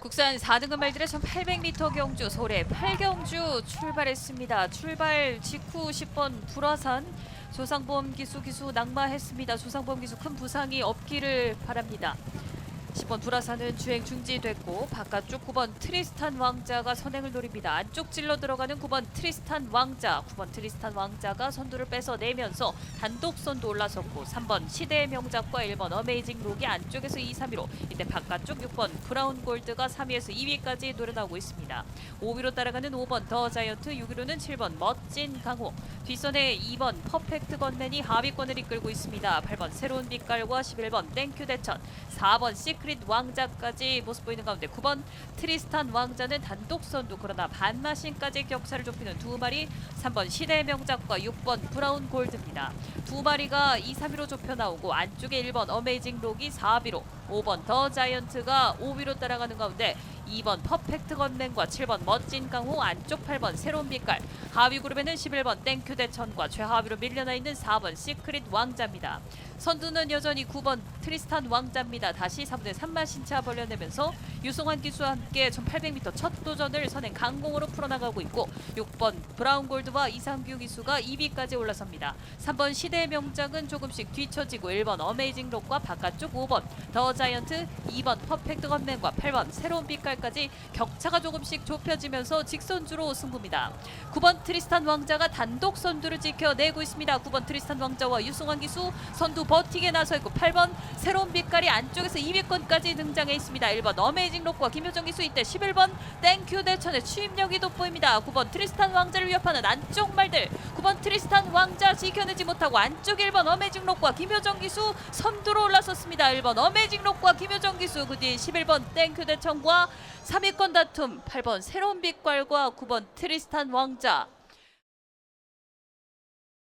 국산 4등급 말들의 1800m 경주 소래 8경주 출발했습니다. 출발 직후 10번 불화산 조상범 기수 기수 낙마했습니다. 조상범 기수 큰 부상이 없기를 바랍니다. 10번 불화산은 주행 중지됐고 바깥쪽 9번 트리스탄 왕자가 선행을 노립니다. 안쪽 찔러 들어가는 9번 트리스탄 왕자, 9번 트리스탄 왕자가 선두를 뺏어내면서 단독 선두 올라섰고 3번 시대의 명작과 1번 어메이징 록이 안쪽에서 2, 3위로 이때 바깥쪽 6번 브라운 골드가 3위에서 2위까지 노려나오고 있습니다. 5위로 따라가는 5번 더 자이언트, 6위로는 7번 멋진 강호, 뒷선에 2번 퍼펙트 건맨이 하위권을 이끌고 있습니다. 8번 새로운 빛깔과 11번 땡큐 대천, 4번 시크릿 왕자까지 모습 보이는 가운데 9번 트리스탄 왕자는 단독 선두 그러나 반마신까지 격차를 좁히는 두 마리 3번 시대의 명작과 6번 브라운 골드입니다. 두 마리가 2, 3위로 좁혀 나오고 안쪽에 1번 어메이징 록이 4위로 5번 더 자이언트가 5위로 따라가는 가운데 2번 퍼펙트 건맨과 7번 멋진 강호 안쪽 8번 새로운 빛깔 하위 그룹에는 11번 땡큐 대천과 최하위로 밀려나 있는 4번 시크릿 왕자입니다. 선두는 여전히 9번 트리스탄 왕자입니다. 다시 3대 3만 신차 벌려내면서 유승환 기수와 함께 1800m 첫 도전을 선행 강공으로 풀어나가고 있고 6번 브라운 골드와 이상규 기수가 2위까지 올라섭니다. 3번 시대의 명작은 조금씩 뒤처지고 1번 어메이징 록과 바깥쪽 5번 더 자이언트 2번 퍼펙트 건맨과 8번 새로운 빛깔 까지 격차가 조금씩 좁혀지면서 직선주로 승부입니다. 9번 트리스탄 왕자가 단독 선두를 지켜내고 있습니다. 9번 트리스탄 왕자와 유승환 기수 선두 버티게 나서 있고 8번 새로운 빛깔이 안쪽에서 2위권까지 등장해 있습니다. 1번 어메이징 록과 김효정 기수 이때 11번 땡큐 대천의 추임력이 돋보입니다. 9번 트리스탄 왕자를 위협하는 안쪽 말들 9번 트리스탄 왕자 지켜내지 못하고 안쪽 1번 어메이징 록과 김효정 기수 선두로 올라섰습니다. 1번 어메이징 록과 김효정 기수 그 뒤 11번 땡큐 대천과 3위권 다툼 8번 새로운 빛깔과 9번 트리스탄 왕자